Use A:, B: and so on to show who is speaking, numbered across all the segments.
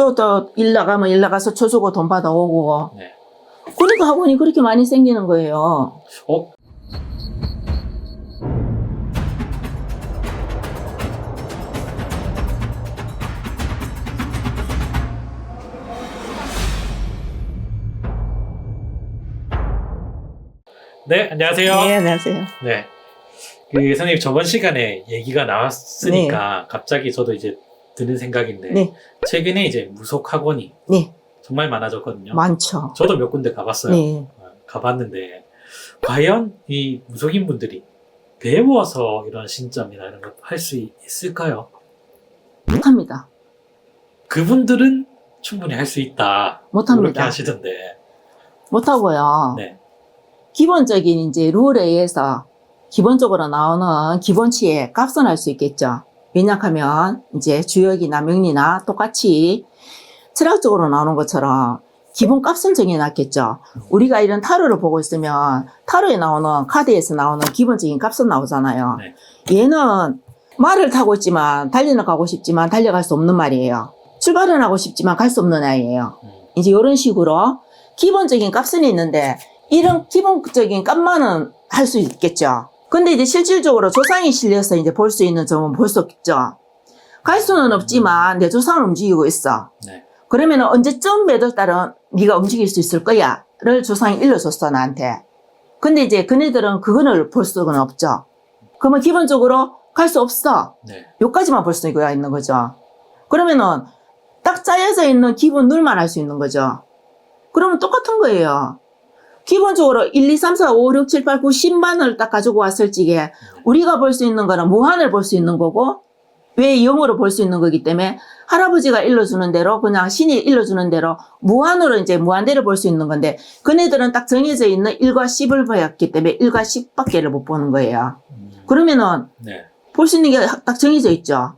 A: 또 또 일 나가면 일 나가서 쳐 주고 돈 받아오고.
B: 네.
A: 그러니까 학원이 그렇게 많이 생기는 거예요.
B: 어? 네, 안녕하세요.
A: 네, 안녕하세요.
B: 네. 그 선생님 저번 시간에 얘기가 나왔으니까 갑자기 저도 이제 드는 생각인데
A: 네.
B: 최근에 이제 무속 학원이
A: 네,
B: 정말 많아졌거든요.
A: 많죠.
B: 저도 몇 군데 가봤어요.
A: 네.
B: 어, 가봤는데 과연 이 무속인 분들이 배워서 이런 신점이나 이런 걸 할 수 있을까요?
A: 못합니다.
B: 그분들은 충분히 할 수 있다.
A: 못합니다.
B: 그렇게 하시던데.
A: 못하고요.
B: 네.
A: 기본적인 이제 룰에 의해서 기본적으로 나오는 기본치에 값은 할 수 있겠죠. 왜냐하면 이제 주역이나 명리나 똑같이 철학적으로 나오는 것처럼 기본 값은 정해놨겠죠. 우리가 이런 타로를 보고 있으면 타로에 나오는 카드에서 나오는 기본적인 값은 나오잖아요. 얘는 말을 타고 있지만 달리는 가고 싶지만 달려갈 수 없는 말이에요. 출발은 하고 싶지만 갈 수 없는 아이예요.
B: 음,
A: 이제 이런 식으로 기본적인 값은 있는데 이런 기본적인 값만은 할 수 있겠죠. 근데 이제 실질적으로 조상이 실려서 이제 볼 수 있는 점은 볼 수 없죠. 갈 수는 없지만 내 조상은 움직이고 있어.
B: 네.
A: 그러면 언제쯤 몇월 달은 네가 움직일 수 있을 거야를 조상이 일러줬어 나한테. 근데 이제 그네들은 그거를 볼 수는 없죠. 그러면 기본적으로 갈 수 없어.
B: 네.
A: 요까지만 볼 수 있는 거죠. 그러면은 딱 짜여져 있는 기본 룰만 할 수 있는 거죠. 그러면 똑같은 거예요. 기본적으로 1, 2, 3, 4, 5, 6, 7, 8, 9, 10만을 딱 가지고 왔을 적에 우리가 볼 수 있는 거는 무한을 볼 수 있는 거고 왜 0으로 볼 수 있는 거기 때문에 할아버지가 일러주는 대로 그냥 신이 일러주는 대로 무한으로 이제 무한대로 볼 수 있는 건데 그네들은 딱 정해져 있는 1과 10을 보였기 때문에 1과 10밖에를 못 보는 거예요.
B: 음,
A: 그러면은
B: 네.
A: 볼수 있는 게 딱 정해져 있죠.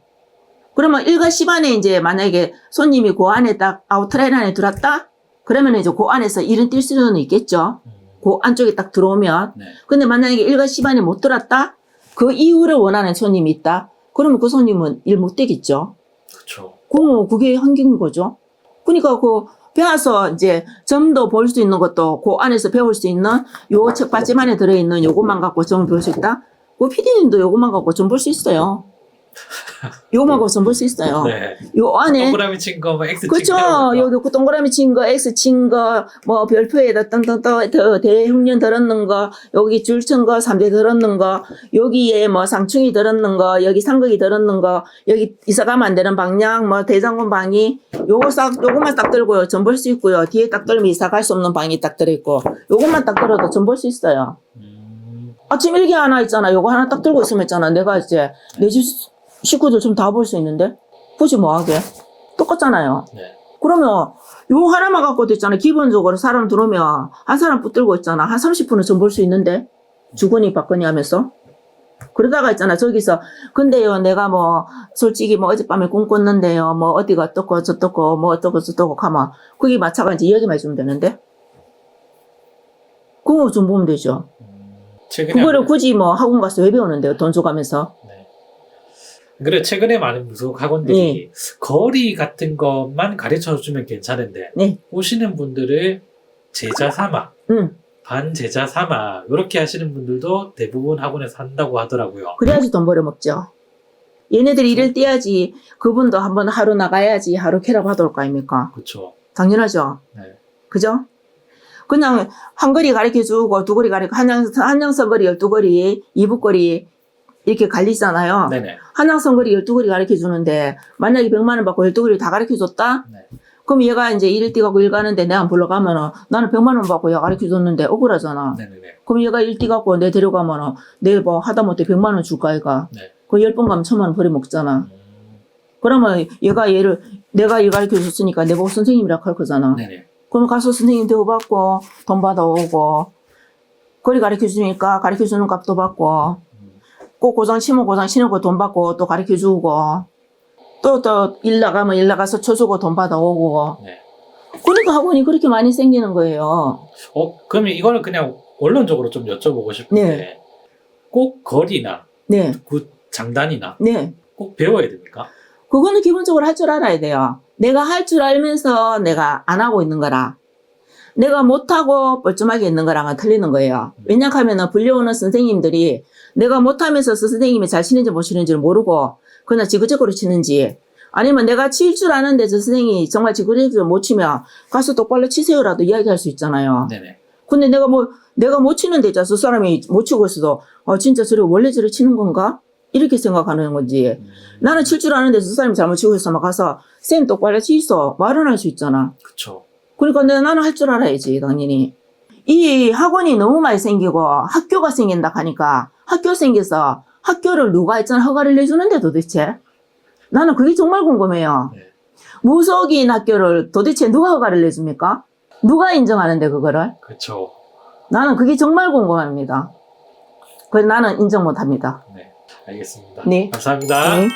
A: 그러면 1과 10 안에 이제 만약에 손님이 그 안에 딱 아웃라인 안에 들어왔다? 그러면 이제 그 안에서 일은 뛸 수는 있겠죠.
B: 음,
A: 그 안쪽에 딱 들어오면.
B: 네.
A: 근데 만약에 1과 10 안에 못 들어왔다? 그 이후를 원하는 손님이 있다? 그러면 그 손님은 일 못 되겠죠.
B: 그렇죠.
A: 그럼 그게 한계인 거죠. 그러니까 그 배워서 이제 점도 볼 수 있는 것도 그 안에서 배울 수 있는 요 책받침 안에 들어있는 요것만 갖고 점을 볼수 있다? 그 피디님도 요것만 갖고 점볼수 있어요. 요것만 갖고 점볼수 있어요.
B: 네.
A: 요 안에
B: 동그라미 친 거, 뭐 X
A: 그렇죠.
B: 친 거.
A: 여기 그 동그라미 친 거, X 친 거, 뭐 별표에다 땅땅땅 더 대흉년 들었는 거, 여기 줄천 거, 삼대 들었는 거, 여기에 뭐 상충이 들었는 거, 여기 상극이 들었는 거, 여기 이사 가면 안 되는 방향, 뭐 대장군 방이, 요거 싹, 요것만 딱 들고요. 전 볼 수 있고요. 뒤에 딱 들면 이사 갈 수 없는 방이 딱 들어 있고, 요것만 딱 들어도 전 볼 수 있어요.
B: 음,
A: 아침 일기 하나 있잖아. 요거 하나 딱 들고 있으면 있잖아. 내가 이제 내 집 식구들 좀 다 볼 수 있는데? 굳이 뭐 하게? 똑같잖아요.
B: 네.
A: 그러면 요 하나만 갖고도 있잖아. 기본적으로 사람 들어오면 한 사람 붙들고 있잖아. 한 30분은 좀 볼 수 있는데 주거니 받거니 하면서 그러다가 있잖아. 저기서 근데요 내가 뭐 솔직히 뭐 어젯밤에 꿈 꿨는데요. 뭐 어디가 어떻고 저떻고 뭐 어떻고 저떻고 하면 그게 마차가 이제 이야기만 해주면 되는데 그거 좀 보면 되죠.
B: 음,
A: 그거를 굳이 뭐 학원 가서 왜 배우는데요? 돈 줘가면서.
B: 네. 그래 최근에 많은 무속 학원들이 거리 같은 것만 가르쳐 주면 괜찮은데
A: 네.
B: 오시는 분들을 제자 삼아
A: 응.
B: 반제자 삼아 이렇게 하시는 분들도 대부분 학원에서 한다고 하더라고요.
A: 그래야지 돈 벌어먹죠. 얘네들이 일을 떼야지 그분도 한번 하루 나가야지 하루 캐라고 하도록 거 아닙니까?
B: 그렇죠.
A: 당연하죠.
B: 네.
A: 그죠? 그냥 한 거리 가르쳐 주고 두 거리 가르쳐 한양 한양선 거리 열두 거리 이북 거리 이렇게 갈리잖아요.
B: 네네.
A: 한양선 거리 열두 거리 가르쳐 주는데 만약에 100만 원 받고 열두 거리 다 가르쳐 줬다?
B: 네.
A: 그럼 얘가 이제 일을 뛰가고 일 가는데 내가 안 불러가면은 나는 100만 원 받고 얘 가르쳐 줬는데 억울하잖아.
B: 네네네.
A: 그럼 얘가 일 뛰갖고 내 데려가면은 내뭐 하다 못해 100만 원 줄까 얘가.
B: 네.
A: 그 10번 가면 천만 원 버려 먹잖아.
B: 음,
A: 그러면 얘가 얘를 내가 일 가르쳐 줬으니까 내보고 선생님이라 할 거잖아.
B: 네네.
A: 그럼 가서 선생님 대우받고 돈 받아오고 거리 가르쳐 주니까 가르쳐 주는 값도 받고
B: 음,
A: 꼭 고장 치면 고장 거돈 받고 또 가르쳐 주고 또 또 일 나가면 일 나가서 쳐주고 돈 받아오고
B: 네.
A: 그러니까 학원이 그렇게 많이 생기는 거예요.
B: 어 그러면 이거는 그냥 원론적으로 좀 여쭤보고 싶은데
A: 네.
B: 꼭 거리나
A: 네,
B: 굿 장단이나
A: 네.
B: 꼭 배워야 됩니까?
A: 그거는 기본적으로 할 줄 알아야 돼요. 내가 할 줄 알면서 내가 안 하고 있는 거라. 내가 못하고 뻘쭘하게 있는 거랑은 틀리는 거예요. 왜냐 하면 불려오는 선생님들이 내가 못하면서 선생님이 잘 치는지 못 치는지를 모르고 그냥 지그재그로 치는지 아니면 내가 칠 줄 아는데 저 선생님이 정말 지그재그로 못 치면 가서 똑바로 치세요라도 이야기할 수 있잖아요.
B: 네네.
A: 근데 내가 뭐 내가 못 치는데 저 사람이 못 치고 있어도 어 진짜 저래 원래 저래 치는 건가 이렇게 생각하는 건지
B: 음,
A: 나는 칠 줄 아는데 저 사람이 잘못 치고 있으면 가서 쌤 똑바로 치소 말은 할 수 있잖아
B: 그쵸.
A: 그러니까 나는 할 줄 알아야지 당연히 이 학원이 너무 많이 생기고 학교가 생긴다 하니까 학교 생겨서 학교를 누가 있잖아 허가를 내주는데 도대체 나는 그게 정말 궁금해요
B: 네.
A: 무속인 학교를 도대체 누가 허가를 내줍니까 누가 인정하는데 그거를
B: 그쵸.
A: 나는 그게 정말 궁금합니다. 그래서 나는 인정 못 합니다.
B: 네. 알겠습니다.
A: 네.
B: 감사합니다.
A: 네.